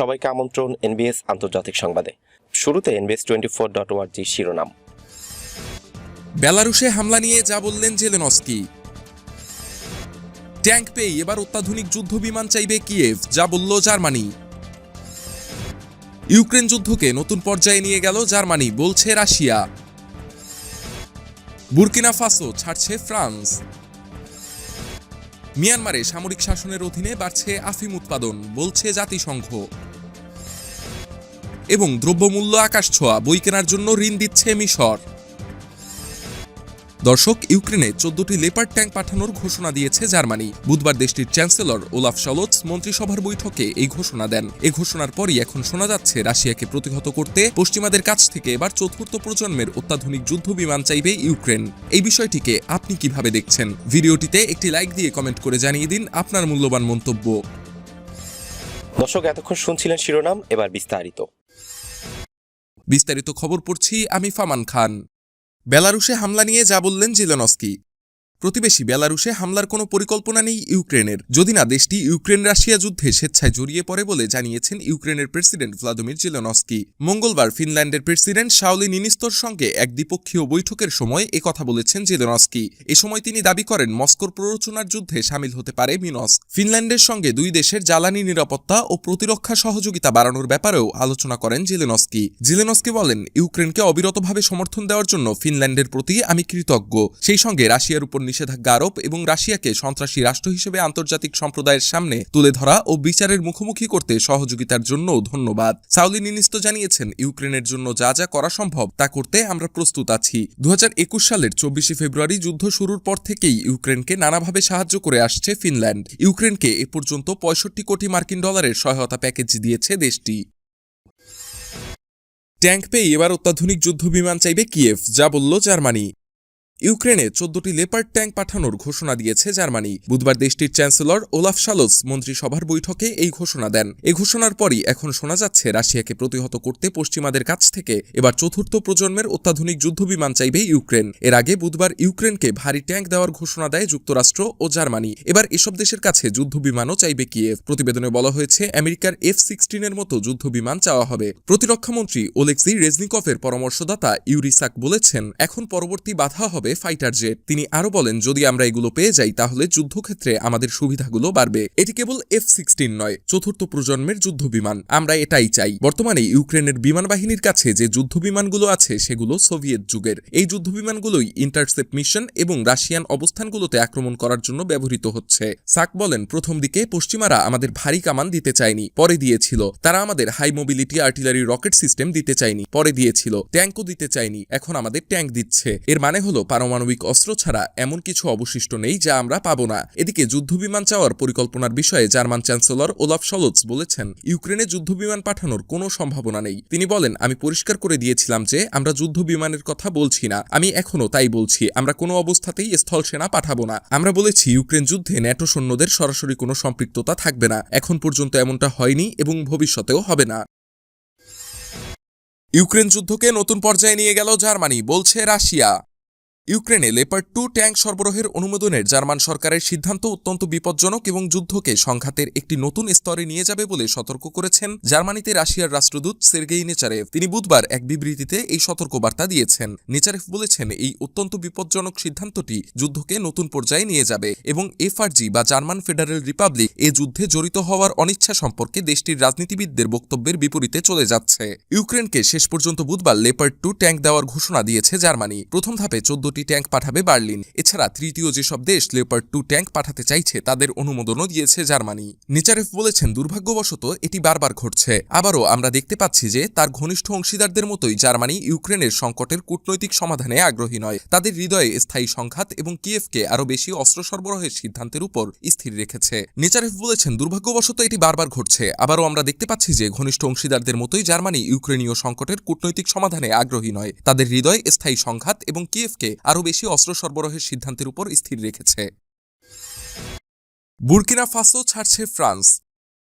সবাইকে আমন্ত্রণ এনবিএস আন্তর্জাতিক সংবাদে। শুরুতে এনবিএস টোয়েন্টি ফোর ডট শিরোনাম। বেলারুশে হামলা নিয়ে যা বললেন জেলেনস্কি। ট্যাঙ্ক পেয়ে এবার অত্যাধুনিক যুদ্ধ বিমান চাইবে কিয়েভ, যা বলল জার্মানি। ইউক্রেন যুদ্ধকে নতুন পর্যায়ে নিয়ে গেল জার্মানি, বলছে রাশিয়া। বুর্কিনা ফাসো ছাড়ছে ফ্রান্স। মিয়ানমারে সামরিক শাসনের অধীনে বাড়ছে আফিম উৎপাদন, বলছে জাতিসংঘ। এবং দ্রব্যমূল্য আকাশ ছোঁয়া বই কেনার জন্য ঋণ দিচ্ছে মিশর। দর্শক, ইউক্রেনে চোদ্দটি লেপার্ড ট্যাঙ্ক পাঠানোর ঘোষণা দিয়েছে জার্মানি। বুধবার দেশটির চ্যান্সেলর ওলাফ শলোচ মন্ত্রিসভার বৈঠকে এই ঘোষণা দেন। এই ঘোষণার পরই এখন শোনা যাচ্ছে, রাশিয়াকে প্রতিহত করতে পশ্চিমাদের কাছ থেকে এবার চতুর্থ প্রজন্মের অত্যাধুনিক যুদ্ধ বিমান চাইবে ইউক্রেন। এই বিষয়টিকে আপনি কীভাবে দেখছেন? ভিডিওটিতে একটি লাইক দিয়ে কমেন্ট করে জানিয়ে দিন আপনার মূল্যবান মন্তব্য। দর্শক, এতক্ষণ শুনছিলেন শিরোনাম, এবার বিস্তারিত। বিস্তারিত খবর পড়ছি আমি ফামান খান। বেলারুশে হামলা নিয়ে যা বললেন জিলেনস্কি। প্রতিবেশী বেলারুশে হামলার কোনো পরিকল্পনা নেই ইউক্রেনের। যদি না, দেশটি ইউক্রেন রাশিয়া যুদ্ধে স্বেচ্ছায় জড়িয়ে পড়ে বলে জানিয়েছেন ইউক্রেনের প্রেসিডেন্ট ভ্লাদিমির জিলেনস্কি। মঙ্গলবার ফিনল্যান্ডের প্রেসিডেন্ট শাওলি নিনিস্তর সঙ্গে এক দ্বিপক্ষীয় বৈঠকের সময় একথা বলেছেন জিলেনস্কি। এ সময় তিনি দাবি করেন, মস্কোর প্ররোচনার যুদ্ধে সামিল হতে পারে মিনস ফিনল্যান্ডের সঙ্গে দুই দেশের জ্বালানি নিরাপত্তা ও প্রতিরক্ষা সহযোগিতা বাড়ানোর ব্যাপারেও আলোচনা করেন জিলেনস্কি। জিলেনস্কি বলেন, ইউক্রেনকে অবিরতভাবে সমর্থন দেওয়ার জন্য ফিনল্যান্ডের প্রতি আমি কৃতজ্ঞ। সেই সঙ্গে রাশিয়ার উপর নিষেধাজ্ঞা আরোপ এবং রাশিয়াকে সন্ত্রাসী রাষ্ট্র হিসেবে আন্তর্জাতিক সম্প্রদায়ের সামনে তুলে ধরা ও বিচারের মুখোমুখি করতে সহযোগিতার জন্য ধন্যবাদ। সাউলি নিনিস্ত জানিয়েছেন, ইউক্রেনের জন্য যা যা করা সম্ভব, তা করতে আমরা প্রস্তুত আছি। দু হাজার একুশ সালের চব্বিশে ফেব্রুয়ারি যুদ্ধ শুরুর পর থেকেই ইউক্রেনকে নানাভাবে সাহায্য করে আসছে ফিনল্যান্ড। ইউক্রেনকে এ পর্যন্ত পঁয়ষট্টি কোটি মার্কিন ডলারের সহায়তা প্যাকেজ দিয়েছে দেশটি। ট্যাঙ্ক পেয়ে এবার অত্যাধুনিক যুদ্ধ বিমান চাইবে কিয়েভ, যা বলল জার্মানি। ইউক্রেনে চোদ্দটি লেপার্ড ট্যাঙ্ক পাঠানোর ঘোষণা দিয়েছে জার্মানি। বুধবার দেশটির চ্যান্সেলর ওলাফ শালোস মন্ত্রিসভার বৈঠকে এই ঘোষণা দেন। এই ঘোষণার পরই এখন শোনা যাচ্ছে রাশিয়াকে প্রতিহত করতে পশ্চিমাদের কাছ থেকে এবার চতুর্থ প্রজন্মের অত্যাধুনিক যুদ্ধবিমান চাইবে ইউক্রেন। এর আগে বুধবার ইউক্রেনকে ভারী ট্যাঙ্ক দেওয়ার ঘোষণা দেয় যুক্তরাষ্ট্র ও জার্মানি। এবার এসব দেশের কাছে যুদ্ধবিমানও চাইবে কিয়েভ। প্রতিবেদনে বলা হয়েছে, আমেরিকার এফ সিক্সটিনের মতো যুদ্ধবিমান চাওয়া হবে। প্রতিরক্ষামন্ত্রী ওলেক্সি রেজনিকফের পরামর্শদাতা ইউরিসাক বলেছেন, এখন পরবর্তী বাধা হবে ফাইটার জেট তিনি আরও বলেন, যদি আমরা এগুলো পেয়ে যাই, তাহলে যুদ্ধক্ষেত্রে আমাদের সুবিধাগুলো বাড়বে। এটি কেবল এফ সিক্সটিন নয়, চতুর্থ প্রজন্মের যুদ্ধ বিমান আমরা এটাই চাই। বর্তমানে ইউক্রেনের বিমান বাহিনীর কাছে যে যুদ্ধ বিমানগুলো আছে, সেগুলো সোভিয়েত যুগের। এই যুদ্ধ বিমানগুলোই ইন্টারসেপ্ট মিশন এবং রাশিয়ান অবস্থানগুলোতে আক্রমণ করার জন্য ব্যবহৃত হচ্ছে। সাক বলেন, প্রথম দিকে পশ্চিমারা আমাদের ভারী কামান দিতে চায়নি, পরে দিয়েছিল। তারা আমাদের high mobility artillery rocket system দিতে চায়নি, পরে দিয়েছিল। ট্যাঙ্কও দিতে চায়নি, এখন আমাদের ট্যাঙ্ক দিচ্ছে। এর মানে হলো পারমাণবিক অস্ত্র ছাড়া এমন কিছু অবশিষ্ট নেই যা আমরা পাবো না। এদিকে যুদ্ধবিমান চাওয়ার পরিকল্পনার বিষয়ে জার্মান চ্যান্সেলর ওলাফ শলোৎস বলেছেন, ইউক্রেনে যুদ্ধবিমান পাঠানোর কোনো সম্ভাবনা নেই। তিনি বলেন, আমি পরিষ্কার করে দিয়েছিলাম যে আমরা যুদ্ধবিমানের কথা বলছি না। আমি এখনও তাই বলছি, আমরা কোনো অবস্থাতেই স্থল সেনা পাঠাবো না। আমরা বলেছি, ইউক্রেন যুদ্ধে ন্যাটো সৈন্যদের সরাসরি কোনো সম্পৃক্ততা থাকবে না। এখন পর্যন্ত এমনটা হয়নি এবং ভবিষ্যতেও হবে না। ইউক্রেন যুদ্ধকে নতুন পর্যায়ে নিয়ে গেল জার্মানি, বলছে রাশিয়া। ইউক্রেনে লেপার্ড টু ট্যাঙ্ক সরবরাহের অনুমোদনের জার্মান সরকারের সিদ্ধান্ত অত্যন্ত বিপজ্জনক এবং যুদ্ধকে সংঘাতের একটি নতুন স্তরে নিয়ে যাবে বলে সতর্ক করেছেন জার্মানিতে রাশিয়ার রাষ্ট্রদূত সের্গেই নেচারেভ। তিনি বুধবার এক বিবৃতিতে এই সতর্কবার্তা দিয়েছেন। নেচারেভ বলেছেন, এই অত্যন্ত বিপজ্জনক সিদ্ধান্তটি যুদ্ধকে নতুন পর্যায়ে নিয়ে যাবে এবং এফআরজি বা জার্মান ফেডারেল রিপাবলিক এ যুদ্ধে জড়িত হওয়ার অনিচ্ছা সম্পর্কে দেশটির রাজনীতিবিদদের বক্তব্যের বিপরীতে চলে যাচ্ছে। ইউক্রেনকে শেষ পর্যন্ত বুধবার লেপার্ড টু ট্যাঙ্ক দেওয়ার ঘোষণা দিয়েছে জার্মানি। প্রথম ধাপে চোদ্দটি ট্যাঙ্ক পাঠাবে বার্লিন। এছাড়া তৃতীয় যেসব দেশ লেপার্ড টু ট্যাঙ্ক পাঠাতে চাইছে, তাদের অনুমোদনও দিয়েছে জার্মানি। নেচারেফ বলেছেন, দুর্ভাগ্যবশত এটি বারবার ঘটছে। আবারও আমরা দেখতে পাচ্ছি যে, তার ঘনিষ্ঠ অংশীদারদের মতোই জার্মানি ইউক্রেনের সংকটের কূটনৈতিক সমাধানে আগ্রহী নয়। তাদের হৃদয়ে স্থায়ী সংঘাত এবং কিয়েভকে আরও বেশি অস্ত্র সরবরাহের সিদ্ধান্তের উপর স্থির রেখেছে। নেচারেফ বলেছেন, দুর্ভাগ্যবশত এটি বারবার ঘটছে। আবারও আমরা দেখতে পাচ্ছি যে, ঘনিষ্ঠ অংশীদারদের মতোই জার্মানি ইউক্রেনীয় সংকটের কূটনৈতিক সমাধানে আগ্রহী নয়। তাদের হৃদয় স্থায়ী সংঘাত এবং কিয়েভকে আরও বেশি অস্ত্র সরবরাহের সিদ্ধান্তের উপর স্থির রেখেছে। বুর্কিনা ফাসো ছাড়ছে ফ্রান্স।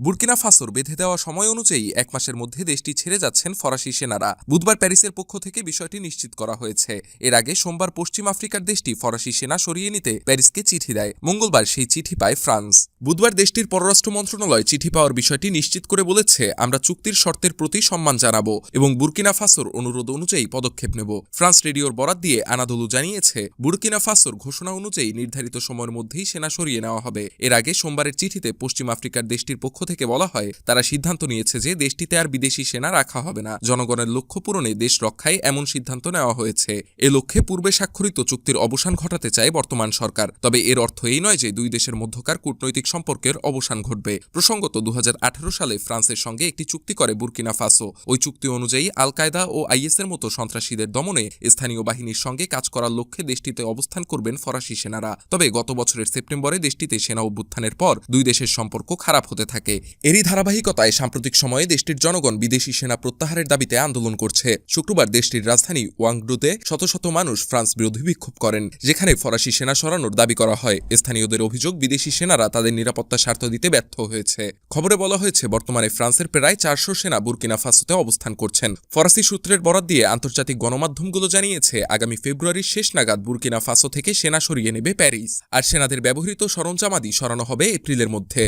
বুর্কিনা ফাসোর বেঁধে দেওয়া সময় অনুযায়ী এক মাসের মধ্যে দেশটি ছেড়ে যাচ্ছেন ফরাসি সেনারা। বুধবার প্যারিসের পক্ষ থেকে বিষয়টি নিশ্চিত করা হয়েছে। এর আগে সোমবার পশ্চিম আফ্রিকার দেশটি ফরাসি সেনা সরিয়ে নিতে প্যারিসকে চিঠি দেয়। মঙ্গলবার সেই চিঠি পায় ফ্রান্স। বুধবার দেশটির পররাষ্ট্র মন্ত্রণালয় চিঠি পাওয়ার বিষয়টি নিশ্চিত করে বলেছে, আমরা চুক্তির শর্তের প্রতি সম্মান জানাব এবং বুর্কিনা ফাসোর অনুরোধ অনুযায়ী পদক্ষেপ নেব। ফ্রান্স রেডিওর বরাত দিয়ে আনাদোলু জানিয়েছে, বুর্কিনা ফাসোর ঘোষণা অনুযায়ী নির্ধারিত সময়ের মধ্যেই সেনা সরিয়ে নেওয়া হবে। এর আগে সোমবারের চিঠিতে পশ্চিম আফ্রিকার দেশটির পক্ষ থেকে বলা হয়, তারা সিদ্ধান্ত নিয়েছে যে দেশটিতে আর বিদেশি সেনা রাখা হবে না। জনগণের লক্ষ্য পূরণে দেশ রক্ষায় এমন সিদ্ধান্ত নেওয়া হয়েছে। এ লক্ষ্যে পূর্বে স্বাক্ষরিত চুক্তির অবসান ঘটাতে চায় বর্তমান সরকার। তবে এর অর্থ এই নয় যে দুই দেশের মধ্যকার কূটনৈতিক সম্পর্কের অবসান ঘটবে। প্রসঙ্গত দু হাজার আঠারো সালে ফ্রান্সের সঙ্গে একটি চুক্তি করে বুর্কিনা ফাসো। ওই চুক্তি অনুযায়ী আল কায়দা ও আইএসের মতো সন্ত্রাসীদের দমনে স্থানীয় বাহিনীর সঙ্গে কাজ করার লক্ষ্যে দেশটিতে অবস্থান করবেন ফরাসি সেনারা। তবে গত বছরের সেপ্টেম্বরে দেশটিতে সেনা অভ্যুত্থানের পর দুই দেশের সম্পর্ক খারাপ হতে থাকে। এরই ধারাবাহিকতায় সাম্প্রতিক সময়ে দেশটির জনগণ বিদেশি সেনা প্রত্যাহারের দাবিতে আন্দোলন করছে। শুক্রবার দেশটির রাজধানী ওয়াংডুতে শত শত মানুষ ফ্রান্স বিরোধী বিক্ষোভ করেন, যেখানে ফরাসি সেনা সরানোর দাবি করা হয়। স্থানীয়দের অভিযোগ, বিদেশি সেনারা তাদের নিরাপত্তা স্বার্থ দিতে ব্যর্থ হয়েছে। খবরে বলা হয়েছে, বর্তমানে ফ্রান্সের প্রায় চারশো সেনা বুর্কিনা ফাসোতে অবস্থান করছেন। ফরাসি সূত্রের বরাত দিয়ে আন্তর্জাতিক গণমাধ্যমগুলো জানিয়েছে, আগামী ফেব্রুয়ারির শেষ নাগাদ বুর্কিনা ফাসো থেকে সেনা সরিয়ে নেবে প্যারিস। আর সেনাদের ব্যবহৃত সরঞ্জামাদি সরানো হবে এপ্রিলের মধ্যে।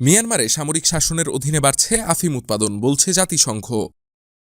মিয়ানমারে সামরিক শাসনের অধীনে বাড়ছে আফিম উৎপাদন বলছে জাতিসংঘ।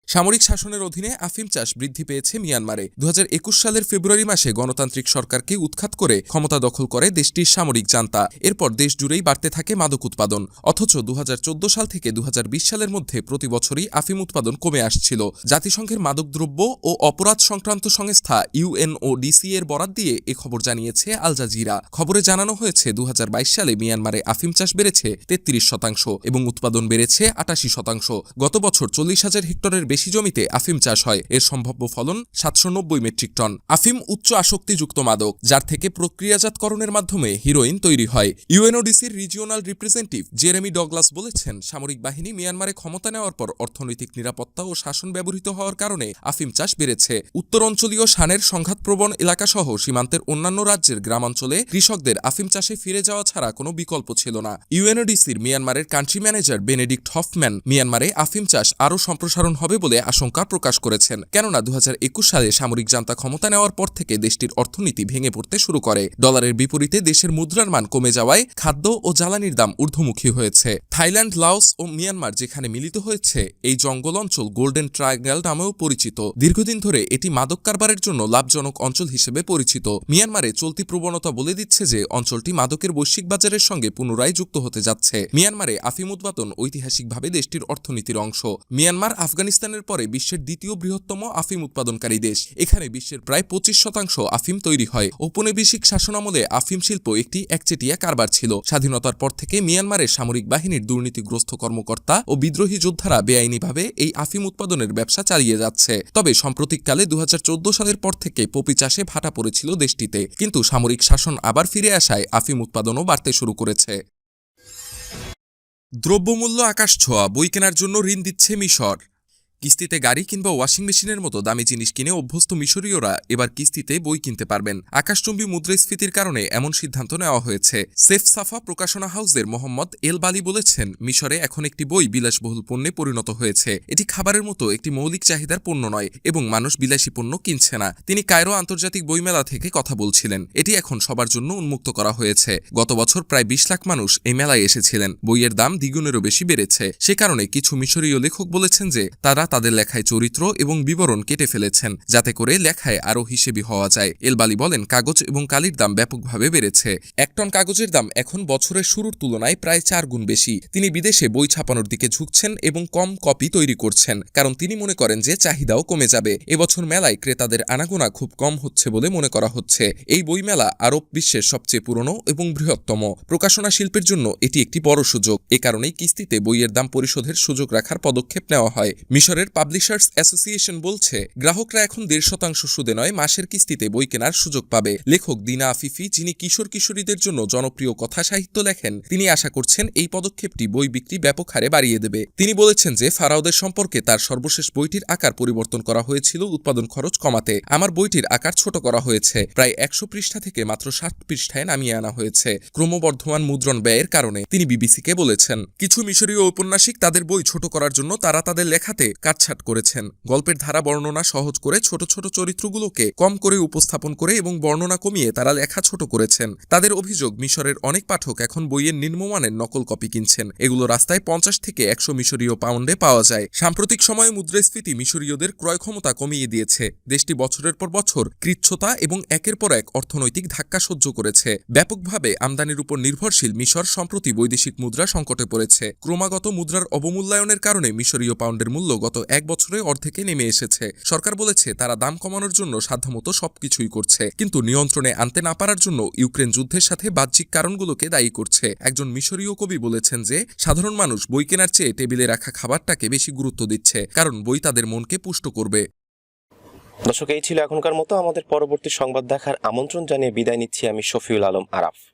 সামরিক শাসনের অধীনে আফিম চাষ বৃদ্ধি পেয়েছে মিয়ানমারে। দু হাজার একুশ সালের ফেব্রুয়ারি মাসে গণতান্ত্রিক সরকারকে উৎখাত করে ক্ষমতা দখল করে দেশটির সামরিক জান্তা। এরপর দেশ জুড়েই বাড়তে থাকে মাদক উৎপাদন। অথচ দু হাজার চোদ্দ সাল থেকে দু হাজার বিশ সালের মধ্যে প্রতি বছরই আফিম উৎপাদন কমে আসছিল। জাতিসংঘের মাদকদ্রব্য ও অপরাধ সংক্রান্ত সংস্থা ইউএনওডিসি এর বরাত দিয়ে এ খবর জানিয়েছে আল জাজিরা। খবরে জানানো হয়েছে দু হাজার বাইশ সালে মিয়ানমারে আফিম চাষ বেড়েছে তেত্রিশ শতাংশ এবং উৎপাদন বেড়েছে আটাশি শতাংশ। গত বছর চল্লিশ হাজার হেক্টরের বেশি জমিতে আফিম চাষ হয়। এর সম্ভাব্য ফলন সাতশো নব্বই মেট্রিক টন। আফিম উচ্চ আসক্তিযুক্ত মাদক, যার থেকে প্রক্রিয়াজাতকরণের মাধ্যমে হিরোইন তৈরি হয়। ইউএনওডিসির রিজিওনাল রিপ্রেজেন্টেটিভ জেরেমি ডগলাস বলেছেন, সামরিক বাহিনী মিয়ানমারে ক্ষমতা নেওয়ার পর অর্থনৈতিক নিরাপত্তা ও শাসন ব্যবহৃত হওয়ার কারণে আফিম চাষ বেড়েছে। উত্তর অঞ্চলীয় শানের সংঘাতপ্রবণ এলাকাসহ সীমান্তের অন্যান্য রাজ্যের গ্রামাঞ্চলে কৃষকদের আফিম চাষে ফিরে যাওয়া ছাড়া কোনো বিকল্প ছিল না। ইউএনওডিসির মিয়ানমারের কান্ট্রি ম্যানেজার বেনেডিক্ট হফম্যান, মিয়ানমারে আফিম চাষ আরও সম্প্রসারণ হবে বলে আশঙ্কা প্রকাশ করেছেন। কেননা দু হাজার একুশ সালে সামরিক জান্তা ক্ষমতা নেওয়ার পর থেকে দেশটির অর্থনীতি ভেঙে পড়তে শুরু করে। ডলারের বিপরীতে দেশের মুদ্রার মান কমে যাওয়ায় খাদ্য ও জ্বালানির দাম ঊর্ধ্বমুখী হয়েছে। থাইল্যান্ড, লাওস ও মিয়ানমার যেখানে মিলিত হয়েছে, এই জঙ্গল অঞ্চল গোল্ডেন ট্রায়াঙ্গেল নামেও পরিচিত। দীর্ঘদিন ধরে এটি মাদক কারবারের জন্য লাভজনক অঞ্চল হিসেবে পরিচিত। মিয়ানমারে চলতি প্রবণতা বলে দিচ্ছে যে, অঞ্চলটি মাদকের বৈশ্বিক বাজারের সঙ্গে পুনরায় যুক্ত হতে যাচ্ছে। মিয়ানমারে আফিম উৎপাদন ঐতিহাসিকভাবে দেশটির অর্থনীতির অংশ। মিয়ানমার আফগানিস্তানের পরে বিশ্বের দ্বিতীয় বৃহত্তম আফিম উৎপাদনকারী দেশ। এখানে বিশ্বের প্রায় পঁচিশ শতাংশ আফিম তৈরি হয়। ঔপনিবেশিক শাসনামলে আফিম শিল্প একটি একচেটিয়া কারবার ছিল। স্বাধীনতার পর থেকে মিয়ানমারের সামরিক বাহিনীর দুর্নীতিগ্রস্ত কর্মকর্তা ও বিদ্রোহী যোদ্ধারা বেআইনিভাবে এই আফিম উৎপাদনের ব্যবসা চালিয়ে যাচ্ছে। তবে সাম্প্রতিককালে দু হাজার চোদ্দ সালের পর থেকে পপি চাষে ভাটা পড়েছিল দেশটিতে। কিন্তু সামরিক শাসন আবার ফিরে আসায় আফিম উৎপাদনও বাড়তে শুরু করেছে। দ্রব্যমূল্য আকাশ ছোঁয়া, বই কেনার জন্য ঋণ দিচ্ছে মিশর। কিস্তিতে গাড়ি কিংবা ওয়াশিং মেশিনের মতো দামি জিনিস কিনে অভ্যস্ত মিশরীয়রা এবার কিস্তিতে বই কিনতে পারবেন। আকাশচুম্বী মুদ্রাস্ফীতির কারণে এমন সিদ্ধান্ত নেওয়া হয়েছে। সেফ সাফা প্রকাশনা হাউসের মোহাম্মদ এল বালি বলেছেন, মিশরে এখন একটি বই বিলাসবহুল পণ্যে পরিণত হয়েছে। এটি খাবারের মতো, একটি মৌলিক চাহিদার পণ্য নয় এবং মানুষ বিলাসী পণ্য কিনছে না। তিনি কায়রো আন্তর্জাতিক বইমেলা থেকে কথা বলছিলেন। এটি এখন সবার জন্য উন্মুক্ত করা হয়েছে। গত বছর প্রায় বিশ লাখ মানুষ এই মেলায় এসেছিলেন। বইয়ের দাম দ্বিগুণেরও বেশি বেড়েছে। সে কারণে কিছু মিশরীয় লেখক বলেছেন যে, তারা তাদের লেখায় চরিত্র এবং বিবরণ কেটে ফেলেছেন, যাতে করে লেখায় আরও হিসেবি হওয়া যায়। এলবালি বলেন, কাগজ এবং কালির দাম ব্যাপকভাবে বেড়েছে। এক টন কাগজের দাম এখন বছরের শুরুর তুলনায় প্রায় চার গুণ বেশি। তিনি বিদেশে বই ছাপানোর দিকে ঝুঁকছেন এবং কম কপি তৈরি করছেন, কারণ তিনি মনে করেন যে চাহিদাও কমে যাবে। এবছর মেলায় ক্রেতাদের আনাগোনা খুব কম হচ্ছে বলে মনে করা হচ্ছে। এই বইমেলা আরব বিশ্বের সবচেয়ে পুরনো এবং বৃহত্তম। প্রকাশনা শিল্পের জন্য এটি একটি বড় সুযোগ। এ কারণেই কিস্তিতে বইয়ের দাম পরিশোধের সুযোগ রাখার পদক্ষেপ নেওয়া হয়। মিশরের মিশরের পাবলিশার্স অ্যাসোসিয়েশন বলছে, গ্রাহকরা এখন দেড় শতাংশ সুদে নয়, মাসের কিস্তিতে বই কেনার সুযোগ পাবে। লেখক দিনা আফিফি, যিনি কিশোর কিশোরীদের জন্য জনপ্রিয় কথা সাহিত্য লেখেন, তিনি আশা করছেন এই পদক্ষেপটি বই বিক্রি ব্যাপক হারে বাড়িয়ে দেবে। তিনি বলেছেন যে, ফারাওদের সম্পর্কে তার সর্বশেষ বইটির আকার পরিবর্তন করা হয়েছিল উৎপাদন খরচ কমাতে। আমার বইটির আকার ছোট করা হয়েছে, প্রায় একশো পৃষ্ঠা থেকে মাত্র ষাট পৃষ্ঠায় নামিয়ে আনা হয়েছে, ক্রমবর্ধমান মুদ্রণ ব্যয়ের কারণে, তিনি বিবিসিকে বলেছেন। কিছু মিশরীয় ঔপন্যাসিক তাদের বই ছোট করার জন্য তারা তাদের লেখাতে কাটছাট করেছেন। গল্পের ধারা বর্ণনা সহজ করে ছোট ছোট চরিত্রগুলোকে কম করে উপস্থাপন করে এবং বর্ণনা কমিয়ে তারা লেখা ছোট করেছেন। তাদের অভিযোগ, মিশরের অনেক পাঠক এখন বইয়ের নিম্নমানের নকল কপি কিনছেন। এগুলো রাস্তায় পঞ্চাশ থেকে একশো মিশরীয় পাউন্ডে পাওয়া যায়। সাম্প্রতিক সময়ে মুদ্রাস্ফীতি মিশরীয়দের ক্রয় ক্ষমতা কমিয়ে দিয়েছে। দেশটি বছরের পর বছর কৃচ্ছতা এবং একের পর এক অর্থনৈতিক ধাক্কা সহ্য করেছে। ব্যাপকভাবে আমদানির উপর নির্ভরশীল মিশর সম্প্রতি বৈদেশিক মুদ্রা সংকটে পড়েছে। ক্রমাগত মুদ্রার অবমূল্যায়নের কারণে মিশরীয় পাউন্ডের মূল্য গত এক বছরে অর্ধেকে নেমে এসেছে। সরকার বলেছে, তারা দাম কমানোর জন্য সাধ্যমতো সবকিছুই করছে। কিন্তু নিয়ন্ত্রণে আনতে না পারার জন্য ইউক্রেন যুদ্ধের সাথে বাহ্যিক কারণগুলোকে দায়ী করছে। একজন মিশরীয় কবি বলেছেন যে, সাধারণ মানুষ বই কেনার চেয়ে টেবিলে রাখা খাবারটাকে বেশি গুরুত্ব দিচ্ছে, কারণ বই তাদের মনকে পুষ্ট করবে। দর্শক, এই ছিল এখনকার মতো। আমাদের পরবর্তী সংবাদ দেখার আমন্ত্রণ জানিয়ে বিদায় নিচ্ছি আমি শফিউল আলম আরাফ।